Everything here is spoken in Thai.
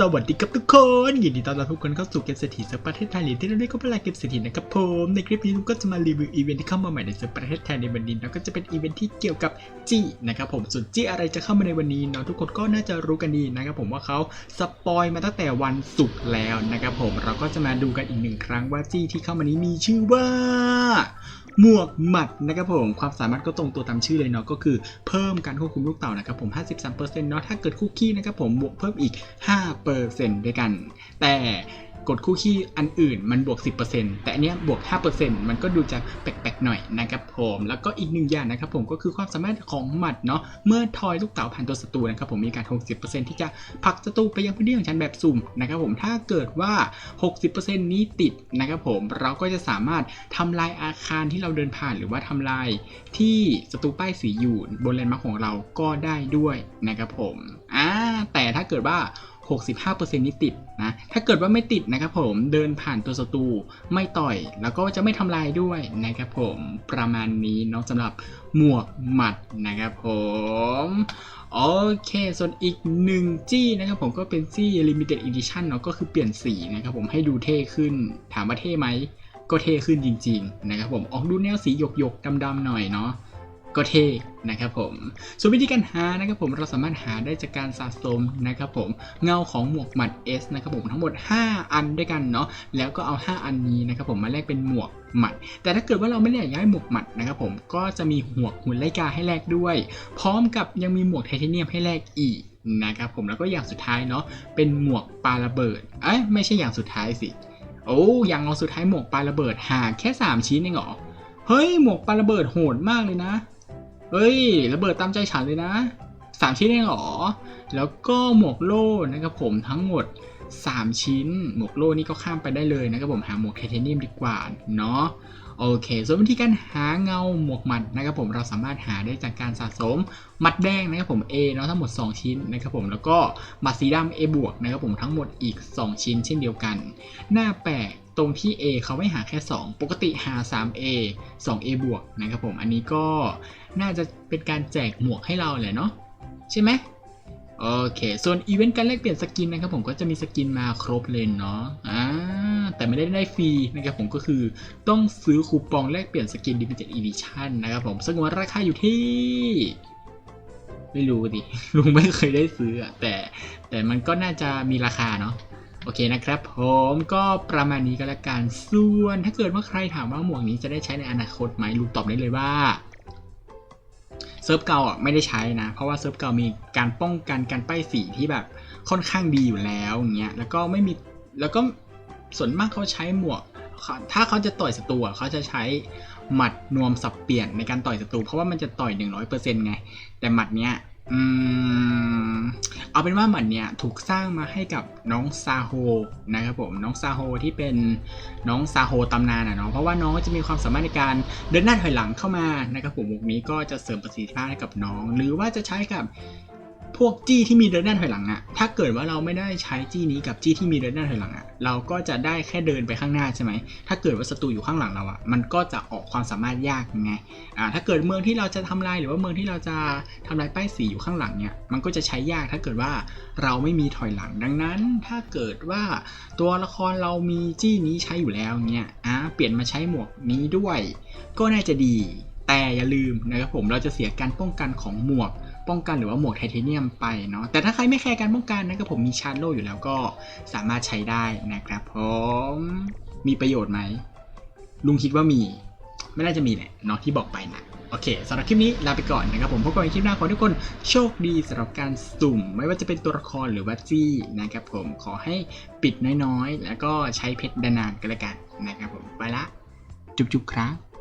สวัสดีครับทุกคน ยินดีต้อนรับทุกคนเข้าสู่เกมเศรษฐีเซิร์ฟประเทศไทยหรือที่เราเรียกก็เป็นรายเกมเศรษฐีนะครับผมในคลิปนี้ผมก็จะมารีวิวอีเวนท์ที่เข้ามาใหม่ในเซิร์ฟประเทศไทยในวันนี้แล้วก็จะเป็นอีเวนท์ที่เกี่ยวกับจี้นะครับผมส่วนจี้อะไรจะเข้ามาในวันนี้เนาะทุกคนก็น่าจะรู้กันดีนะครับผมว่าเขาสปอยมาตั้งแต่วันศุกร์แล้วนะครับผมเราก็จะมาดูกันอีกหนึ่งครั้งว่าจี้ที่เข้ามานี้มีชื่อว่าหมวกหมัดนะครับผมความสามารถก็ตรงตัวตามชื่อเลยเนาะก็คือเพิ่มการควบคุมลูกเต่านะครับผม 53%เนาะถ้าเกิดคุกกี้นะครับผมบวกเพิ่มอีก 5ด้วยกัน แต่กดคู่ขี้อันอื่นมันบวก 10%แต่อันเนี้ยบวก 5%มันก็ดูจะแปลกๆหน่อยนะครับผม แล้วก็อีกหนึ่งอย่างนะครับผมก็คือความสามารถของหมัดเนาะ เมื่อทอยลูกเต๋าผ่านตัวศัตรูนะครับผมมีการ 60%ที่จะผลักศัตรูไปยังพื้นที่ของฉันแบบสุ่มนะครับผม ถ้าเกิดว่า 60%นี้ติดนะครับผม เราก็จะสามารถทำลายอาคารที่เราเดินผ่านหรือว่าทำลายที่ศัตรูป้ายสีอยู่บนแลนด์มาร์คของเราก็ได้ด้วยนะครับผม อ่า แต่ถ้าเกิดว่า 65%นี้ติดนะ ถ้าเกิดว่าไม่ติดนะครับผมเดินผ่านตัวศัตรูไม่ต่อย แล้วก็จะไม่ทำลายด้วยนะครับผมประมาณนี้เนาะสำหรับหมวกหมัดนะครับผมโอเค ส่วนอีกหนึ่งจี้นะครับผมก็เป็นจี้ limited edition เนาะก็คือเปลี่ยนสีนะครับผมให้ดูเท่ขึ้น ถามว่าเท่ไหม ก็เท่ขึ้นจริง ๆ นะครับผมออกดูแนวสีหยกๆดำๆหน่อยเนาะ ก็เท่นะครับผม ส่วนวิธีการหานะครับผมเราสามารถหาได้จากการสะสมนะครับผมเงาของหมวกหมัด S นะครับผมทั้งหมด 5 อันด้วยกันเนาะแล้วก็เอา 5 อันนี้นะครับผมมาแลกเป็นหมวกหมัด แต่ถ้าเกิดว่าเราไม่ได้อยากได้หมวกหมัดนะครับผมก็จะมีหมวกหุ่นไลกาให้แลกด้วย พร้อมกับยังมีหมวกไทเทเนียมให้แลกอีกนะครับผมแล้วก็อย่างสุดท้ายเนาะเป็นหมวกปาระเบิดเอ้ยไม่ใช่อย่างสุดท้ายสิโอ้อย่างเอาสุดท้ายหมวกปาระเบิดหาแค่ 3 ชิ้นเองเหรอเฮ้ยหมวกปาระเบิดโหดมากเลยนะ เฮ้ยระเบิดตามใจฉันเลยนะสามชิ้นเองเหรอ แล้วก็หมวกโล่นะครับผมทั้งหมด 3 ชิ้น หมวกโล่นี่ก็ข้ามไปได้เลยนะครับผมหาหมวกไทเทเนียมดีกว่าเนาะโอเค ส่วนวิธีการหาเงาหมวกหมัดนะครับผมเราสามารถหาได้จากการสะสมหมัดแดงนะครับผม A เนาะทั้งหมด 2 ชิ้นนะครับผมแล้วก็หมัดสีดำ A บวกนะครับผมทั้งหมดอีก 2 ชิ้นเช่นเดียวกัน หน้าแปลก ตรงที่ A เขาไม่หาแค่ 2 ปกติหา 3A 2A บวกนะครับผม อันนี้ก็น่าจะเป็นการแจกหมวกให้เราแหละเนาะใช่ไหมโอเค ส่วนอีเวนต์การแลกเปลี่ยนสกินนะครับผมก็จะมีสกินมาครบเลยเนาะอ่าแต่ไม่ได้ได้ฟรีนะครับผมก็คือต้องซื้อคูปองแลกเปลี่ยนสกิน Limited Edition นะครับผมซึ่งว่าราคาอยู่ที่ ไม่รู้ดิลุงไม่เคยได้ซื้ออะแต่แต่มันก็น่าจะมีราคาเนาะ โอเคนะครับ ผมก็ประมาณนี้ก็แล้วกัน ส่วนถ้าเกิดว่าใครถามว่าหมวกนี้จะได้ใช้ในอนาคตไหมลุงตอบได้เลยว่าเซิร์ฟเก่าไม่ได้ใช้นะ เพราะว่าเซิร์ฟเก่ามีการป้องกันการป้ายสีที่แบบค่อนข้างดีอยู่แล้วอย่างเงี้ยแล้วก็ไม่มีแล้วก็ส่วนมากเขาใช้หมวก ถ้าเขาจะต่อยศัตรูเขาจะใช้หมัดนวมสับเปลี่ยนในการต่อยศัตรูเพราะว่ามันจะต่อย 100%ไง แต่หมัดเนี้ย อืมเอาเป็นว่าหมันเนี่ยถูกสร้างมาให้กับน้องซาโฮนะครับผมน้องซาโฮที่เป็นน้องซาโฮตำนานอะเนาะเพราะว่าน้องจะมีความสามารถในการเดินหน้าถอยหลังเข้ามานะครับผมวงนี้ก็จะเสริมประสิทธิภาพให้กับน้อง หรือว่าจะใช้กับ พวกจี้ที่มีเดินหน้าถอยหลังอะถ้าเกิดว่าเราไม่ได้ใช้จี้นี้กับจี้ที่มีเดินหน้าถอยหลังอะเราก็จะได้แค่เดินไปข้างหน้าใช่ไหมถ้าเกิดว่าศัตรูอยู่ข้างหลังเราอะมันก็จะออกความสามารถยากไงอ่าถ้าเกิดเมืองที่เราจะทำลายหรือว่าเมืองที่เราจะทำลายป้ายสีอยู่ข้างหลังเนี่ยมันก็จะใช้ยากถ้าเกิดว่าเราไม่มีถอยหลังดังนั้น ถ้าเกิดว่าตัวละครเรามีจี้นี้ใช้อยู่แล้วเนี่ยอ่าเปลี่ยนมาใช้หมวกนี้ด้วย ก็น่าจะดีแต่อย่าลืมนะครับผมเราจะเสียการป้องกันของหมวก ป้องกันหรือว่าหมวกไทเทเนียมไปเนาะแต่ถ้าใครไม่แคร์การป้องกันนะครับผมมีชาร์โลอยู่แล้วก็สามารถใช้ได้นะครับผมมีประโยชน์ไหมลุงคิดว่ามี ไม่น่าจะมีแหละเนาะที่บอกไปนะโอเคสำหรับคลิปนี้ลาไปก่อนนะครับผมพบกันในคลิปหน้าขอทุกคนโชคดีสำหรับการสุ่ม ไม่ว่าจะเป็นตัวละครหรือว่าจี้นะครับผมขอให้ปิดน้อยๆ แล้วก็ใช้เพชรดานานกันละกันนะครับผมไปละจุ๊บๆครับ